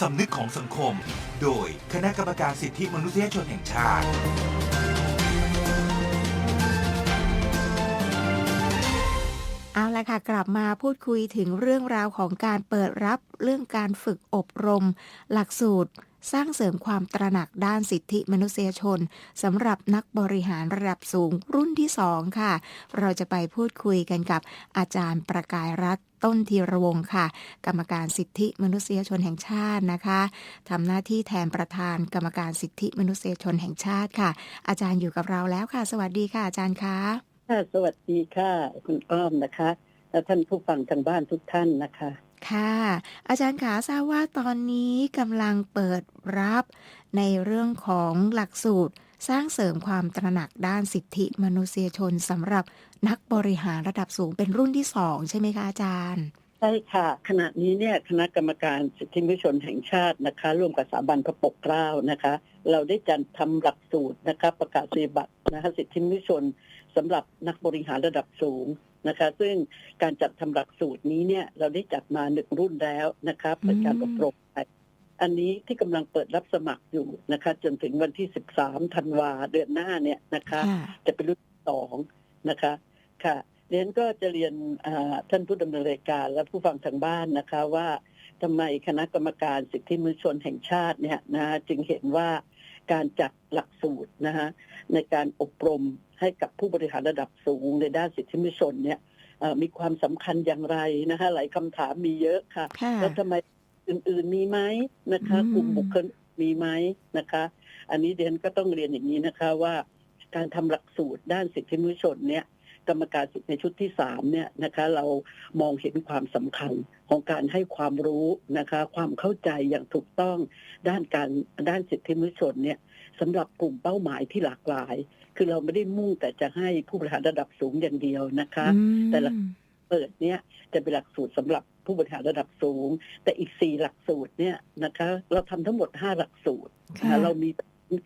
สำนึกของสังคม โดยคณะกรรมการสิทธิมนุษยชนแห่งชาติ เอาละค่ะ กลับมาพูดคุยถึงเรื่องราวของการเปิดรับเรื่องการฝึกอบรม หลักสูตร สร้างเสริมความตระหนักด้านสิทธิมนุษยชนสำหรับนักบริหารระดับสูงรุ่นที่สองค่ะ เราจะไปพูดคุยกันกับอาจารย์ประกายรัฐต้นธีรวงศ์ค่ะ กรรมการสิทธิมนุษยชนแห่งชาตินะคะทำหน้าที่แทนประธานกรรมการสิทธิมนุษยชนแห่งชาติค่ะ อาจารย์อยู่กับเราแล้วค่ะ สวัสดีค่ะ อาจารย์คะค่ะสวัสดีค่ะ คุณอ้อมนะคะ และท่านผู้ฟังทางบ้านทุกท่านนะคะ ค่ะ อาจารย์ขาทราบว่าตอนนี้กำลังเปิดรับในเรื่องของหลักสูตรสร้างเสริมความตระหนักด้านสิทธิมนุษยชนสำหรับนักบริหารระดับสูงเป็นรุ่นที่สองใช่ไหมคะอาจารย์ใช่ค่ะ ขณะนี้เนี่ยคณะกรรมการสิทธิมนุษยชนแห่งชาตินะคะ ร่วมกับสถาบันพระปกเกล้านะคะ เราได้จัดทำหลักสูตรนะคะ ประกาศนียบัตรนะคะสิทธิมนุษยชน สำหรับนักบริหารระดับสูงนะคะ ซึ่งการจัดทำหลักสูตรนี้เนี่ยเราได้จัดมาหนึ่งรุ่นแล้วนะคะเปิดการอบรมไปอันนี้ที่กำลังเปิดรับสมัครอยู่นะคะ จนถึงวันที่ 13 ธันวาเดือนหน้าเนี่ยนะคะค่ะจะเป็นรุ่นที่สองนะคะค่ะเรียนก็จะเรียนอ่าท่านผู้ดำเนินรายการและผู้ฟังทางบ้านนะคะว่าทำไมคณะกรรมการสิทธิมนุษยชนแห่งชาติเนี่ยนะจึงเห็นว่า การจัดหลักสูตรนะคะในการอบรมให้กับผู้บริหารระดับสูงในด้านสิทธิมนุษยชนเนี่ยเอ่อมีความสำคัญอย่างไรนะคะหลายคำถามมีเยอะค่ะค่ะแล้วทำไมอื่นๆมีไหมนะคะอืมกลุ่มบุคคลมีไหมนะคะ อันนี้เดนก็ต้องเรียนอย่างนี้นะคะว่า การทำหลักสูตรด้านสิทธิมนุษยชนเนี่ย กรรมการสิทธิในชุดที่สามเนี่ยนะคะเรามองเห็นความสำคัญของการให้ความรู้นะคะความเข้าใจอย่างถูกต้องด้านการด้านสิทธิมนุษยชนเนี่ยสำหรับกลุ่มเป้าหมายที่หลากหลาย คือเราไม่ได้มุ่งแต่จะให้ผู้บริหารระดับสูงอย่างเดียวนะคะอืมแต่ละเปิดเนี่ยจะเป็นหลักสูตรสำหรับผู้บริหารระดับสูง แต่อีกสี่หลักสูตรเนี่ยนะคะ เราทำทั้งหมดห้าหลักสูตรค่ะนะคะเรามี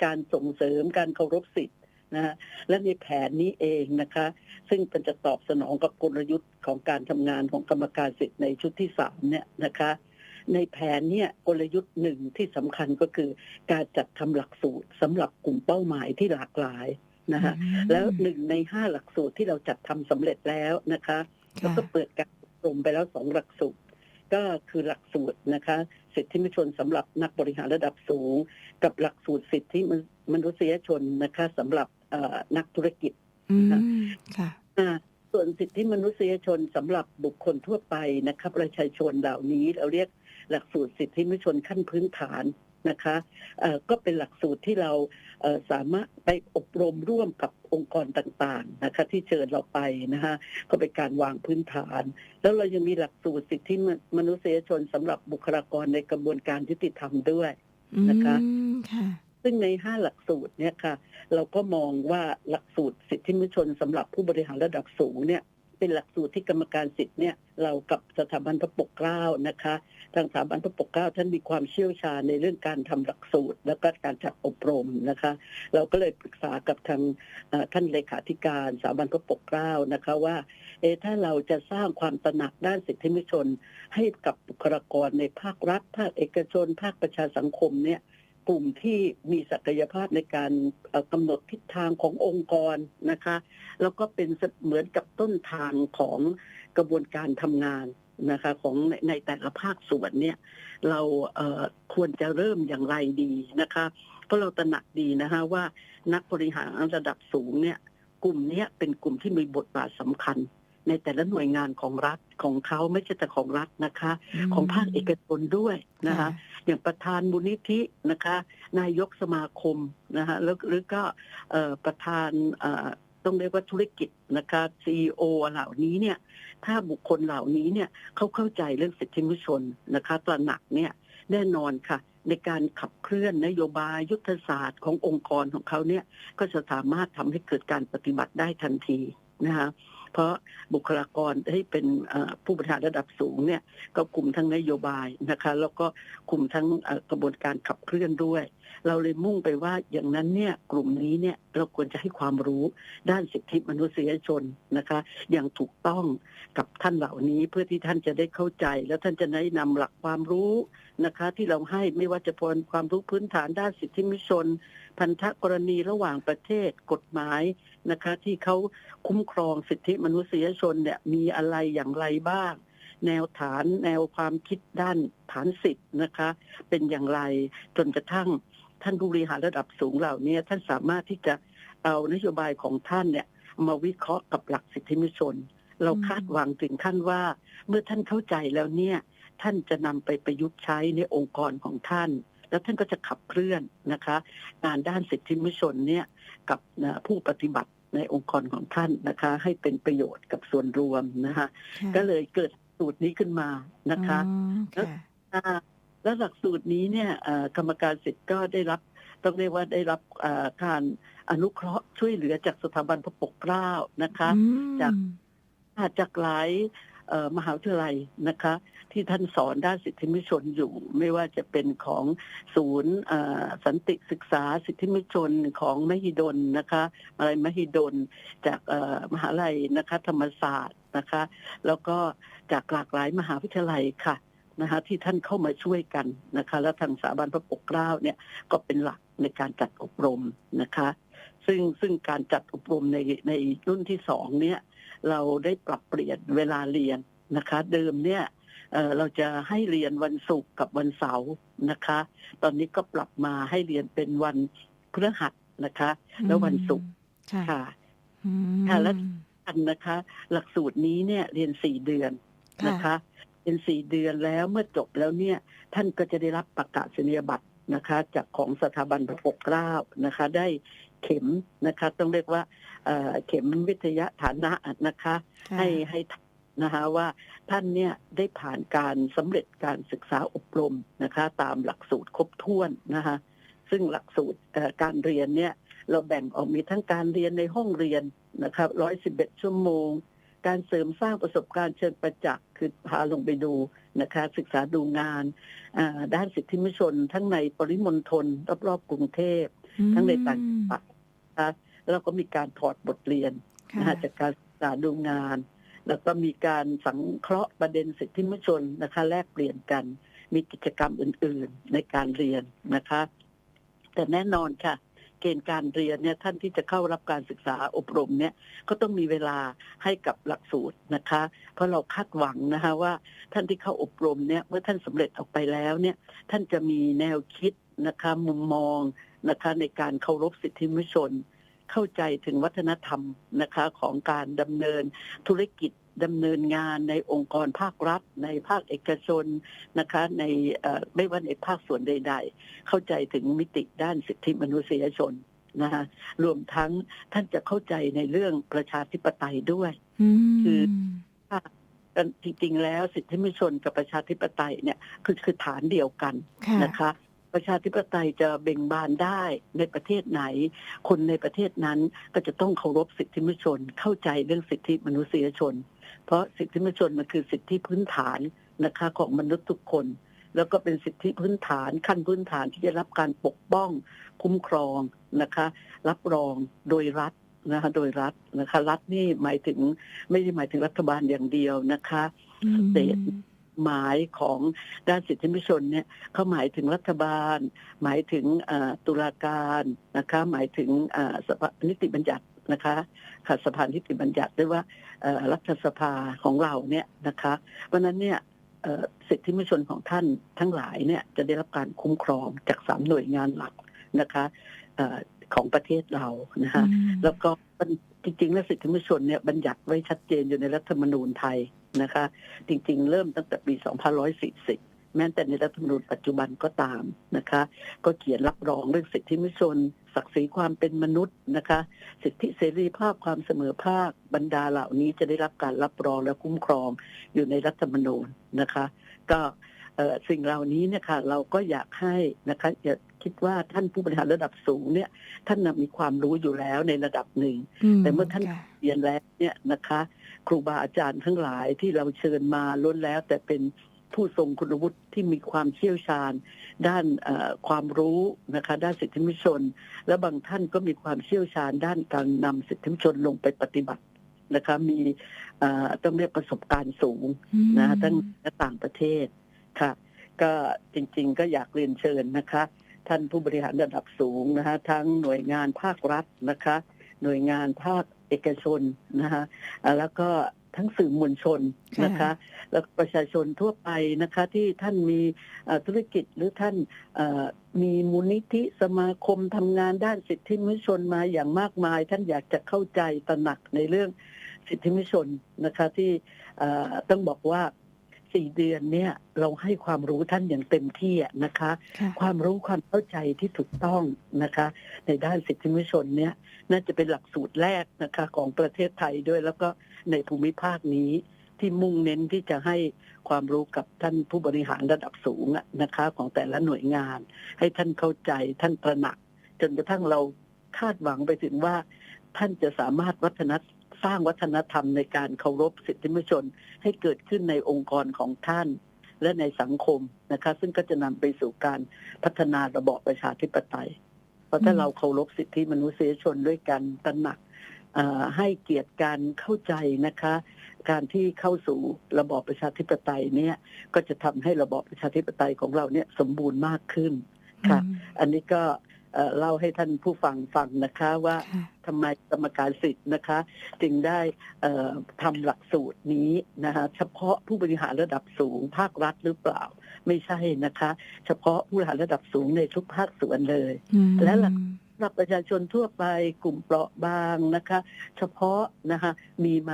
การส่งเสริมการเคารพสิทธิ์ นะฮะและในแผนนี้เองนะคะ ซึ่งเป็นจะตอบสนองกับกลยุทธ์ของการทำงานของกรรมการสิทธิ์ในชุดที่สามเนี่ยนะคะ ในแผนเนี่ยกลยุทธ์หนึ่งที่สำคัญก็คือ การจัดทำหลักสูตรสำหรับกลุ่มเป้าหมายที่หลากหลายนะฮะอืมแล้วหนึ่งในห้าหลักสูตรที่เราจัดทำสำเร็จแล้วนะคะแล้วก็เปิดการอบรมไปแล้วสองหลักสูตรก็คือหลักสูตรนะคะสิทธิมนุษยชนสำหรับนักบริหารระดับสูง กับหลักสูตรสิทธิมนุษยชนนะคะสำหรับเอ่อ นักธุรกิจอืมค่ะอ่าส่วนสิทธิมนุษยชนสำหรับบุคคลทั่วไปนะคะประชาชนเหล่านี้เราเรียกหลักสูตรสิทธิมนุษยชนขั้นพื้นฐานนะคะเอ่อก็เป็นหลักสูตรที่เราเอ่อสามารถไปอบรมร่วมกับองค์กรต่างๆนะคะที่เชิญเราไปนะคะก็เป็นการวางพื้นฐาน แล้วเรายังมีหลักสูตรสิทธิมนุษยชนสำหรับบุคลากรในกระบวนการยุติธรรมด้วยนะคะอืมค่ะ ซึ่งในห้าหลักสูตรเนี่ยค่ะ เราก็มองว่าหลักสูตรสิทธิมนุษยชนสำหรับผู้บริหารระดับสูงเนี่ยเป็นหลักสูตรที่กรรมการสิทธิ์เนี่ยเรากับสถาบันพระปกเกล้านะคะ ทางสถาบันพระปกเกล้าท่านมีความเชี่ยวชาญในเรื่องการทำหลักสูตร แล้วก็การจัดอบรมนะคะ เราก็เลยปรึกษากับทางท่านเลขาธิการสถาบันพระปกเกล้านะคะว่าเอถ้าเราจะสร้างความตระหนักด้านสิทธิมนุษยชน ให้กับบุคลากรในภาครัฐ ภาคเอกชน ภาคประชาสังคมเนี่ย กลุ่มที่มีศักยภาพในการเอ่อกำหนดทิศทางขององค์กรนะคะ แล้วก็เป็นเหมือนกับต้นทางของกระบวนการทำงานนะคะของในในแต่ละภาคส่วนเนี่ยเราเอ่อควรจะเริ่มอย่างไรดีนะคะเพราะเราตระหนักดีนะคะว่านักบริหารระดับสูงเนี่ยกลุ่มเนี้ยเป็นกลุ่มที่มีบทบาทสำคัญ ในแต่ละหน่วยงานของรัฐของเขาไม่ใช่แต่ของรัฐนะคะ ของภาคเอกชนด้วยนะคะ อย่างประธานมูลนิธินะคะ นายกสมาคมนะคะแล้วหรือก็ประธานต้องเรียกว่าธุรกิจนะคะซีอเหล่านี้เนี่ยถ้าบุคคลเหล่านี้เนี่ยเขาเข้าใจเรื่องสิทธิมนุษยชนนะคะตระหนักเนี่ยแน่นอนค่ะ ในการขับเคลื่อนนโยบายยุทธศาสตร์ขององค์กรของเขาเนี่ยก็จะสามารถทำให้เกิดการปฏิบัติได้ทันทีนะคะ เพราะบุคลากรที่เป็นผู้บริหารระดับสูงเนี่ยก็กลุ่มทั้งนโยบายนะคะแล้วก็กลุ่มทั้งกระบวนการขับเคลื่อนด้วย เราเลยมุ่งไปว่าอย่างนั้นเนี่ยกลุ่มนี้เนี่ยเราควรจะให้ความรู้ด้านสิทธิมนุษยชนนะคะ อย่างถูกต้องกับท่านเหล่านี้เพื่อที่ท่านจะได้เข้าใจ แล้วท่านจะได้นำหลักความรู้นะคะ ที่เราให้ไม่ว่าจะเป็นความรู้พื้นฐานด้านสิทธิมนุษยชน พันธกรณีระหว่างประเทศกฎหมายนะคะ ที่เขาคุ้มครองสิทธิมนุษยชนเนี่ยมีอะไรอย่างไรบ้าง แนวฐานแนวความคิดด้านฐานสิทธิ์นะคะ เป็นอย่างไรจนกระทั่งท่านผู้บริหารระดับสูงเหล่านี้ท่านสามารถที่จะเอานโยบายของท่านเนี่ยมาวิเคราะห์กับหลักสิทธิมนุษยชน เราคาดหวังถึงขั้นว่า เมื่อท่านเข้าใจแล้วเนี่ยท่านจะนำไปประยุกต์ใช้ในองค์กรของท่าน แล้วท่านก็จะขับเคลื่อนนะคะงานด้านสิทธิมนุษยชนเนี่ยกับนะผู้ปฏิบัติในองค์กรของท่านนะคะ ให้เป็นประโยชน์กับส่วนรวมนะคะค่ะก็เลยเกิดสูตรนี้ขึ้นมานะคะอ๋อค่ะอ่าแล้วหลักสูตรนี้เนี่ยเอ่อกรรมการสิทธิ์ก็ได้รับต้องเรียกว่าได้รับเอ่อการอนุเคราะห์ช่วยเหลือจากสถาบันพระปกเกล้านะคะอืมจากจากหลายเอ่อ มหาวิทยาลัยนะคะ ที่ท่านสอนด้านสิทธิมนุษยชนอยู่ ไม่ว่าจะเป็นของศูนย์สันติศึกษาสิทธิมนุษยชนของมหิดลนะคะอะไรมหิดลจากมหาลัยนะคะธรรมศาสตร์นะคะ แล้วก็จากหลากหลายมหาวิทยาลัยค่ะนะคะที่ท่านเข้ามาช่วยกันนะคะ แล้วทางสถาบันพระปกเกล้าเนี่ยก็เป็นหลักในการจัดอบรมนะคะ ซึ่งซึ่งการจัดอบรมในในรุ่นที่สองเนี่ย เราได้ปรับเปลี่ยนเวลาเรียนนะคะ เดิมเนี่ยเอ่อเราจะให้เรียนวันศุกร์กับวันเสาร์นะคะ ตอนนี้ก็ปรับมาให้เรียนเป็นวันพฤหัสนะคะ แล้ววันศุกร์ค่ะค่ะอืมค่ะแล้วอันนะคะ หลักสูตรนี้เนี่ยเรียนสี่เดือนนะคะเป็นสี่เดือนแล้วเมื่อจบแล้วเนี่ย ท่านก็จะได้รับประกาศนียบัตรนะคะ จากของสถาบันพระปกเกล้านะคะ ได้ เข็มนะคะต้องเรียกว่าเอ่อเข็มวิทยาฐานะนะคะค่ะให้ให้นะคะว่าท่านเนี่ยได้ผ่านการสำเร็จการศึกษาอบรมนะคะ ตามหลักสูตรครบถ้วนนะคะซึ่งหลักสูตรเอ่อการเรียนเนี่ยเราแบ่งออกมีทั้งการเรียนในห้องเรียนนะครับร้อยสิบเอ็ดชั่วโมง การเสริมสร้างประสบการณ์เชิงประจักษ์ คือพาลงไปดูนะคะ ศึกษาดูงานอ่าด้านสิทธิมนุษยชนทั้งในปริมณฑลรอบๆกรุงเทพ ทั้งในต่างจังหวัดนะคะแล้วก็มีการถอดบทเรียนค่ะนะฮะจากการศึกษาดูงาน แล้วก็มีการสังเคราะห์ประเด็นสิทธิมนุษยชนนะคะ แลกเปลี่ยนกัน มีกิจกรรมอื่น ๆ ในการเรียนนะคะ แต่แน่นอนค่ะเกณฑ์การเรียนเนี่ยท่านที่จะเข้ารับการศึกษาอบรมเนี่ยก็ต้องมีเวลาให้กับหลักสูตรนะคะ เพราะเราคาดหวังนะคะว่าท่านที่เข้าอบรมเนี่ยเมื่อท่านสำเร็จออกไปแล้วเนี่ยท่านจะมีแนวคิดนะคะ มุมมอง นะคะในการเคารพสิทธิมนุษยชน เข้าใจถึงวัฒนธรรมนะคะของการดำเนินธุรกิจดำเนินงานในองค์กรภาครัฐ ในภาคเอกชนนะคะในเอ่อไม่ว่าในภาคส่วนใด ๆ เข้าใจถึงมิติด้านสิทธิมนุษยชนนะคะรวมทั้งท่านจะเข้าใจในเรื่องประชาธิปไตยด้วยอืมคือกันจริงๆแล้วสิทธิมนุษยชนกับประชาธิปไตยเนี่ยคือคือฐานเดียวกันค่ะนะคะ ประชาธิปไตยจะเบ่งบานได้ในประเทศไหน คนในประเทศนั้นก็จะต้องเคารพสิทธิมนุษยชน เข้าใจเรื่องสิทธิมนุษยชน เพราะสิทธิมนุษยชนมันคือสิทธิพื้นฐานนะคะของมนุษย์ทุกคน แล้วก็เป็นสิทธิพื้นฐานขั้นพื้นฐานที่จะรับการปกป้อง คุ้มครองนะคะ รับรองโดยรัฐนะคะโดยรัฐนะคะ รัฐนี่หมายถึงไม่ได้หมายถึงรัฐบาลอย่างเดียวนะคะอืมสเตท หมายของด้านสิทธิมนุษยชนเนี่ยเขาหมายถึงรัฐบาล หมายถึงเอ่อตุลาการนะคะหมายถึงเอ่อสภานิติบัญญัตินะคะค่ะสภานิติบัญญัติด้วยว่าเอ่อรัฐสภาของเราเนี่ยนะคะเพราะฉะนั้นเนี่ยเอ่อสิทธิมนุษยชนของท่านทั้งหลายเนี่ยจะได้รับการคุ้มครองจากสามหน่วยงานหลักนะคะเอ่อของประเทศเรานะคะอืมแล้วก็มันจริงๆแล้วสิทธิมนุษยชนเนี่ยบัญญัติไว้ชัดเจนอยู่ในรัฐธรรมนูญไทย นะคะ จริงๆ เริ่มตั้งแต่ปี 2540 แม้แต่ในรัฐธรรมนูญปัจจุบันก็ตามนะคะ ก็เขียนรับรองเรื่องสิทธิมนุษยชน ศักดิ์ศรีความเป็นมนุษย์นะคะ สิทธิเสรีภาพความเสมอภาคบรรดาเหล่านี้จะได้รับการรับรองและคุ้มครองอยู่ในรัฐธรรมนูญนะคะ ก็ สิ่งเหล่านี้เนี่ยค่ะเราก็อยากให้นะคะอย่าคิดว่าท่านผู้บริหารระดับสูงเนี่ยท่านน่ะมีความรู้อยู่แล้วในระดับหนึ่ง แต่เมื่อท่านค่ะเรียนแล้วเนี่ยนะคะ ครูบาอาจารย์ทั้งหลายที่เราเชิญมาล้วนแล้ว แต่เป็นผู้ทรงคุณวุฒิที่มีความเชี่ยวชาญ ด้านเอ่อความรู้นะคะ ด้านสิทธิมนุษยชน และบางท่านก็มีความเชี่ยวชาญ ด้านการนำสิทธิมนุษยชนลงไปปฏิบัตินะคะมีเอ่อต้องเรียกประสบการณ์สูงนะทั้งและต่างประเทศ ค่ะ ก็จริง ๆ ก็อยากเรียนเชิญนะคะ ท่านผู้บริหารระดับสูงนะคะทั้งหน่วยงานภาครัฐนะคะ หน่วยงานภาคเอกชนนะคะอ่าแล้วก็ทั้งสื่อมวลชนนะคะ แล้วก็ประชาชนทั่วไปนะคะ ที่ท่านมีเอ่อธุรกิจหรือท่านเอ่อมีมูลนิธิสมาคมทำงานด้านสิทธิมนุษยชนมาอย่างมากมาย ท่านอยากจะเข้าใจตระหนักในเรื่องสิทธิมนุษยชนนะคะที่เอ่อต้องบอกว่า สี่เดือนเนี่ยเราให้ความรู้ท่านอย่างเต็มที่อะนะคะค่ะความรู้ความเข้าใจที่ถูกต้องนะคะ ในด้านสิทธิมนุษยชนเนี่ยน่าจะเป็นหลักสูตรแรกนะคะของประเทศไทยด้วย แล้วก็ในภูมิภาคนี้ที่มุ่งเน้นที่จะให้ความรู้กับท่านผู้บริหารระดับสูงอะนะคะ ของแต่ละหน่วยงาน ให้ท่านเข้าใจท่านตระหนัก จนกระทั่งเราคาดหวังไปถึงว่าท่านจะสามารถวัฒน สร้างวัฒนธรรมในการเคารพสิทธิมนุษยชนให้เกิดขึ้นในองค์กรของท่านและในสังคมนะคะ ซึ่งก็จะนำไปสู่การพัฒนาระบอบประชาธิปไตย เพราะถ้าอืมเราเคารพสิทธิมนุษยชนด้วยกันตระหนักเอ่อให้เกียรติการเข้าใจนะคะ การที่เข้าสู่ระบอบประชาธิปไตยเนี่ยก็จะทำให้ระบอบประชาธิปไตยของเราเนี่ยสมบูรณ์มากขึ้นค่ะอืมอันนี้ก็ เอ่อเล่าให้ท่านผู้ฟังฟังนะคะว่าค่ะทำไมกรรมการสิทธิ์นะคะ จึงได้เอ่อทำหลักสูตรนี้นะคะเฉพาะผู้บริหารระดับสูงภาครัฐหรือเปล่า ไม่ใช่นะคะ เฉพาะผู้บริหารระดับสูงในทุกภาคส่วนเลยอืมและหลักสำหรับประชาชนทั่วไปกลุ่มเปราะบางนะคะ เฉพาะนะคะมีไหม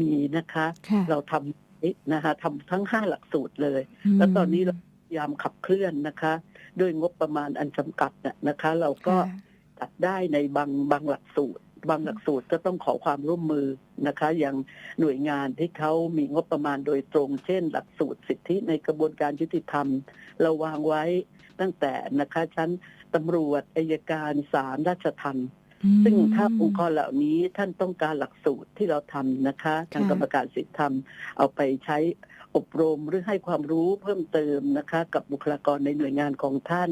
มีนะคะค่ะเราทำนะคะทำทั้งห้าหลักสูตรเลยมแล้วตอนนี้เราพยายามขับเคลื่อนนะคะ ด้วยงบประมาณอันจำกัดน่ะนะคะ เราก็ค่ะจัดได้ในบางบางหลักสูตร บางหลักสูตรก็ต้องขอความร่วมมือนะคะ อย่างหน่วยงานที่เขามีงบประมาณโดยตรง เช่น หลักสูตรสิทธิในกระบวนการยุติธรรม เราวางไว้ตั้งแต่นะคะชั้นตำรวจอายการศาลราชทัณฑ์อืมซึ่งถ้าองค์กรเหล่านี้ท่านต้องการหลักสูตรที่เราทำนะคะ ทางค่ะกรรมการสิทธิธรรมเอาไปใช้ อบรมหรือให้ความรู้เพิ่มเติมนะคะ กับบุคลากรในหน่วยงานของท่าน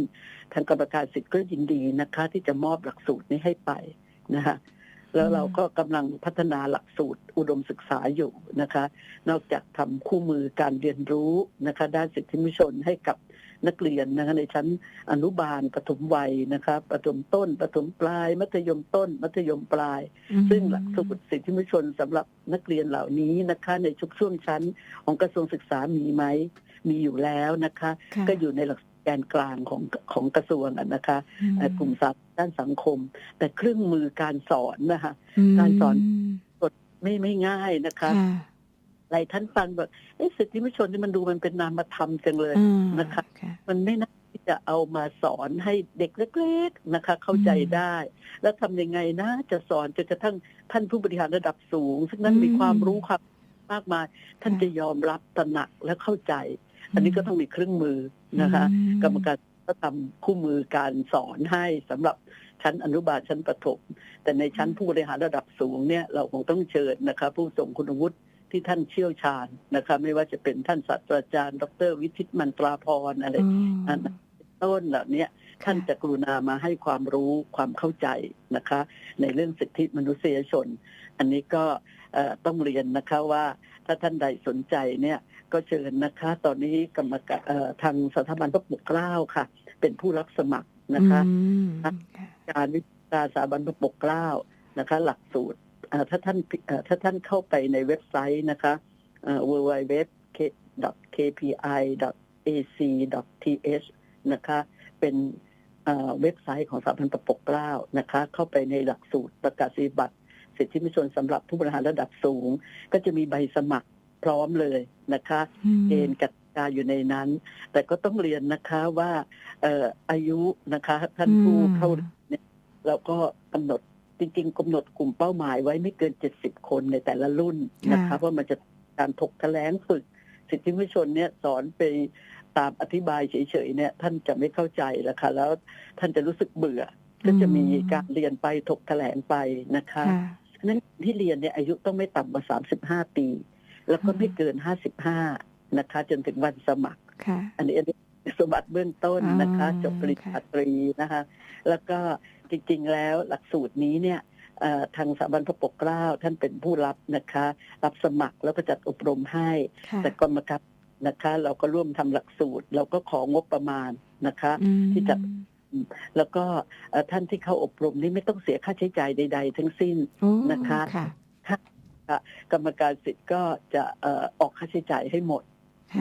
ทางกรรมการสิทธิ์ก็ยินดีนะคะ ที่จะมอบหลักสูตรนี้ให้ไปนะคะแล้วเราก็กำลังพัฒนาหลักสูตรอุดมศึกษาอยู่นะคะ นอกจากทำคู่มือการเรียนรู้นะคะ ด้านสิทธิมนุษยชนให้กับ นักเรียนนะคะในชั้นอนุบาลปฐมวัยนะคะปฐมต้นปฐมปลาย มัธยมต้น มัธยมปลายอืมซึ่งหลักสูตรสิทธิมนุษยชนสำหรับนักเรียนเหล่านี้นะคะในทุกช่วงชั้นของกระทรวงศึกษามีไหมมีอยู่แล้วนะคะค่ะก็อยู่ในหลักแกนกลางของของกระทรวงอะนะคะอืมเอ่อกลุ่มสาด้านสังคม แต่เครื่องมือการสอนนะคะมการสอนไม่ไม่ง่ายนะคะค่ะ หลายท่านฟังแบบเอ๊ะสิทธิมนุษยชนนี่มันดูมันเป็นนามธรรมจังเลยอ่านะคะค่ะมันไม่น่าที่จะเอามาสอนให้เด็กเล็ก ๆนะคะ เข้าใจอืมได้ แล้วทำยังไงนะ จะสอนจนกระทั่งท่านผู้บริหารระดับสูง ซึ่งนั้นอืมมีความรู้ความมากมาย ท่านค่ะจะยอมรับตระหนักและเข้าใจ อันนี้ก็ต้องมีเครื่องมือนะคะอืกรรมการก็ทำคู่มือการสอนให้สำหรับชั้นอนุบาลชั้นประถมแต่ในชั้นผู้บริหารระดับสูงเนี่ยเราคงต้องเชิญนะคะ ผู้ทรงคุณวุฒิ ที่ท่านเชี่ยวชาญนะคะไม่ว่าจะเป็นท่านศาสตราจารย์ ดร วิทิตมันตราพรอะไรอืมอันนั้นต้นเหล่านี้ท่านจะกรุณามาให้ความรู้ความเข้าใจนะคะ ในเรื่องสิทธิมนุษยชน อันนี้ก็เอ่อต้องเรียนนะคะว่าถ้าท่านใดสนใจเนี่ยก็เชิญนะคะ ตอนนี้กรรมการเอ่อทางสถาบันพระปกเกล้าค่ะ เป็นผู้รับสมัครนะคะอืมครับค่ะการวิชาสถาบันพระปกเกล้านะคะ หลักสูตรเอ่อ ถ้าท่านเอ่อถ้าท่านเข้าไปในเว็บไซต์นะคะเอ่อ www.kpi.ac.th นะคะเป็นเอ่อเว็บไซต์ของสถาบันพระปกเกล้านะคะ เข้าไปในหลักสูตรประกาศนียบัตรสิทธิมนุษยชนสำหรับผู้บริหารระดับสูง ก็จะมีใบสมัครพร้อมเลยนะคะอืมเกณฑ์กติกาอยู่ในนั้น แต่ก็ต้องเรียนนะคะว่าเอ่ออายุนะคะท่านผู้เข้าเรียนเนี่ยเราก็กำหนด จริงๆกำหนดกลุ่มเป้าหมายไว้ไม่เกิน 70 คนในแต่ละรุ่นนะคะค่ะเพราะมันจะการถกแถลงฝึก สิทธิมนุษยชนเนี่ยสอนไปตามอธิบายเฉยๆเนี่ยท่านจะไม่เข้าใจแล้วค่ะแล้วท่านจะรู้สึกเบื่อ ก็จะมีการเรียนไปถกแถลงไปนะคะค่ะฉะนั้นที่เรียนเนี่ยอายุต้องไม่ต่ำกว่า 35 ปี แล้วก็ไม่เกิน 55 นะคะ จนถึงวันสมัครค่ะอันนี้อันนี้สมบัติเบื้องต้นนะคะอ๋อจบปริญญาตรีนะคะ แล้วก็ จริง ๆ แล้วหลักสูตรนี้เนี่ยเอ่อทางสถาบันพระปกเกล้าท่านเป็นผู้รับนะคะ รับสมัครแล้วก็จัดอบรมให้ค่ะแต่กรรมการนะคะ เราก็ร่วมทำหลักสูตร เราก็ของบประมาณนะคะอืมที่จะแล้วก็เอ่อท่านที่เข้าอบรมนี่ไม่ต้องเสียค่าใช้จ่ายใด ๆ ทั้งสิ้นโอ้นะคะค่ะกรรมการสิทธิ์ก็จะเอ่อออกค่าใช้จ่ายให้หมด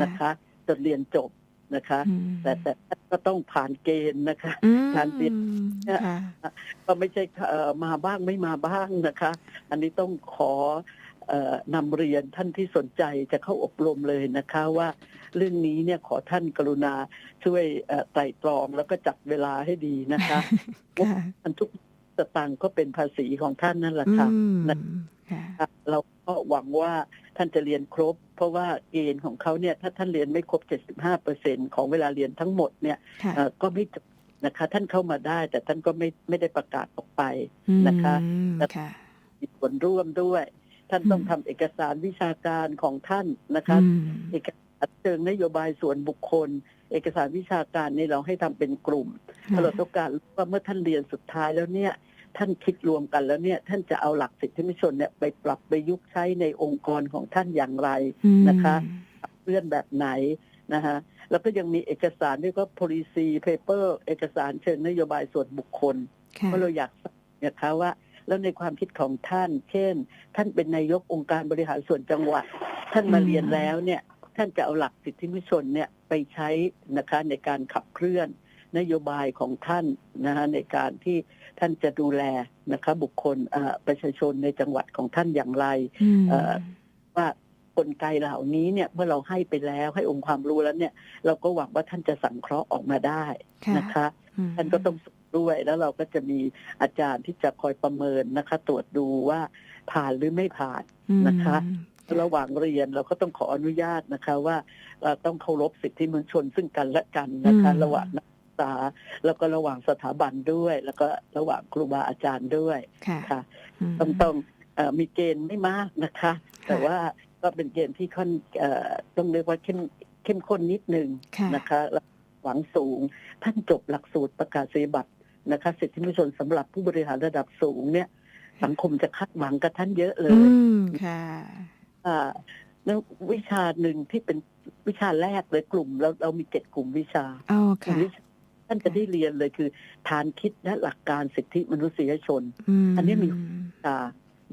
นะคะจนเรียนจบ นะคะอืมแต่แต่ก็ต้องผ่านเกณฑ์นะคะอืมการเรียนค่ะก็ไม่ใช่เอ่อมาบ้างไม่มาบ้างนะคะ อันนี้ต้องขอเอ่อนำเรียนท่านที่สนใจจะเข้าอบรมเลยนะคะว่าเรื่องนี้เนี่ยขอท่านกรุณาช่วยเอ่อไตร่ตรองแล้วก็จัดเวลาให้ดีนะคะค่ะอันทุกสตางค์ก็เป็นภาษีของท่านนั่นแหละค่ะอืมนะค่ะครับเราก็หวังว่า ท่านจะเรียนครบ เพราะว่าเกณฑ์ของเขาเนี่ยถ้าท่านเรียนไม่ครบ 75เปอร์เซ็นของเวลาเรียนทั้งหมดเนี่ยค่ะเอ่อก็ไม่จบนะคะ ท่านเข้ามาได้ แต่ท่านก็ไม่ไม่ได้ประกาศออกไปนะคะอืมค่ะมีส่วนร่วมด้วย ท่านต้องอืมทำเอกสารวิชาการของท่านนะคะอืมเอกสารเชิงนโยบายส่วนบุคคล เอกสารวิชาการนี่เราให้ทำเป็นกลุ่มเพราะเราต้องการรู้ว่าเมื่อท่านเรียนสุดท้ายแล้วเนี่ย ท่านคิดรวมกันแล้วเนี่ย ท่านจะเอาหลักสิทธิมนุษยชนเนี่ยไปปรับไปยุกต์ใช้ในองค์กรของท่านอย่างไรอืมนะคะเลื่อนแบบไหนนะคะแล้วก็ยังมีเอกสารด้วยก็ policy paper เอกสารเชิงนโยบายส่วนบุคคลค่ะเพราะเราอยากทราบนะคะว่า แล้วในความคิดของท่าน เช่น ท่านเป็นนายกองค์การบริหารส่วนจังหวัด ท่านมาเรียนแล้วเนี่ย ท่านจะเอาหลักสิทธิมนุษยชนเนี่ยไปใช้นะคะในการขับเคลื่อนนโยบายของท่านนะคะในการที่ ท่านจะดูแลนะคะบุคคลเอ่อประชาชนในจังหวัดของท่านอย่างไรอืมเอ่อว่ากลไกเหล่านี้เนี่ยเมื่อเราให้ไปแล้วให้องค์ความรู้แล้วเนี่ย เราก็หวังว่าท่านจะสังเคราะห์ออกมาได้ค่ะนะคะอืมท่านก็ต้องฝึกด้วยแล้วเราก็จะมีอาจารย์ที่จะคอยประเมินนะคะ ตรวจดูว่าผ่านหรือไม่ผ่านนะคะอืมระหว่างเรียนเราก็ต้องขออนุญาตนะคะว่าเราต้องเคารพสิทธิมนุษยชนซึ่งกันและกันนะคะ ระหว่างนักศึก ษา แล้วก็ระหว่างสถาบันด้วย แล้วก็ระหว่างครูบาอาจารย์ด้วยค่ะค่ะมต้องต้องเอ่อมีเกณฑ์ไม่มากนะคะ แต่ว่าก็เป็นเกณฑ์ที่ค่อนเอ่อต้องเรียกว่าเข้มเข้มข้นนิดนึงค่ะนะคะแล้วหวังสูงท่านจบหลักสูตรประกาศนียบัตรนะคะสิทธิมนุษยชนสำหรับผู้บริหารระดับสูงเนี่ย สังคมจะคาดหวังกับท่านเยอะเลอืยมค่ะอ่าแล้ววิชาหนึ่งที่เป็นวิชาแรกเลยกลุ่มเราเรามีเจ็ดกลุ่มวิชาอ๋อกลุ่ค่ะมวิชา ท่านจะได้เรียนเลยคือ ฐานคิดและหลักการสิทธิมนุษยชนมอันนี้มีวิชา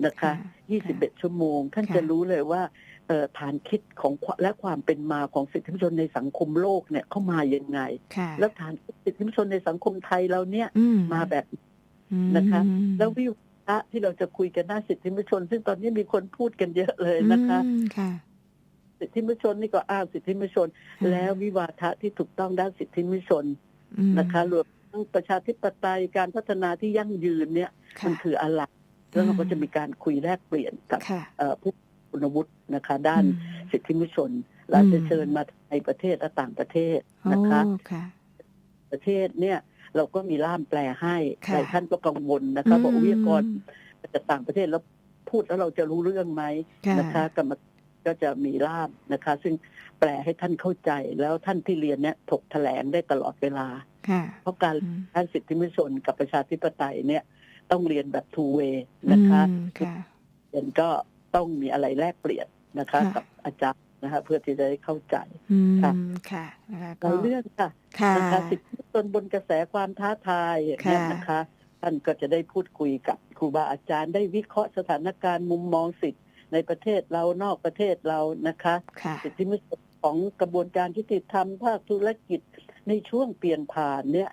นะคะ 21 ชั่วโมง ท่านค่ะจะรู้เลยว่าเอ่อฐานคิดของและความเป็นมาของสิทธิมนุษยชนในสังคมโลกเนี่ยเข้ามายังไงค่ะแล้วฐานคิดสิทธิมนุษยชนในสังคมไทยเราเนี่ยอืมาแบบอืมนะคะ แล้ววิวาทะที่เราจะคุยกันด้านสิทธิมนุษยชน ซึ่งตอนนี้มีคนพูดกันเยอะเลยนะคะอืมค่ะสิทธิมนุษยชนนี่ก็อ้างสิทธิมนุษยชน แล้ววิวาทะที่ถูกต้องด้านสิทธิมนุษยชนอืม นะคะรวมทั้งประชาธิปไตยการพัฒนาที่ยั่งยืนเนี่ยค่ะมันคืออะไรแล้วเราก็จะมีการคุยแลกเปลี่ยนกับค่ะเอ่อผู้คุณวุฒินะคะ ด้านอืมสิทธิมนุษยชนเราจะเชิญมาในประเทศและต่างประเทศนะคะโอ้ค่ะประเทศเนี่ยเราก็มีล่ามแปลให้ค่ะหลายท่านก็กังวลนะคะ บอกวิทยากรอืมจากต่างประเทศแล้วพูดแล้วเราจะรู้เรื่องไหมค่ะนะคะกรรม ก็จะมีล่ามนะคะ ซึ่งแปลให้ท่านเข้าใจแล้วท่านที่เรียนเนี่ยถกแถลงได้ตลอดเวลาค่ะเพราะการอืมด้านสิทธิมนุษยชนกับประชาธิปไตยเนี่ยต้องเรียนแบบ two way นะคะอืมค่ะเรียนก็ต้องมีอะไรแลกเปลี่ยนนะคะค่ะกับอาจารย์นะคะเพื่อที่จะได้เข้าใจอืมค่ะค่ะนะคะหก็ลายเรื่องค่ะค่ะนะคะสิทธิมนุษยชนบนกระแสความท้าทายอย่างเงี้ยค่ะนะคะ ท่านก็จะได้พูดคุยกับครูบาอาจารย์ได้วิเคราะห์สถานการณ์มุมมองสิทธิ ในประเทศเรานอกประเทศเรานะคะค่ะสิทธิมนุษยชนของกระบวนการยุติธรรมภาคธุรกิจในช่วงเปลี่ยนผ่านเนี่ย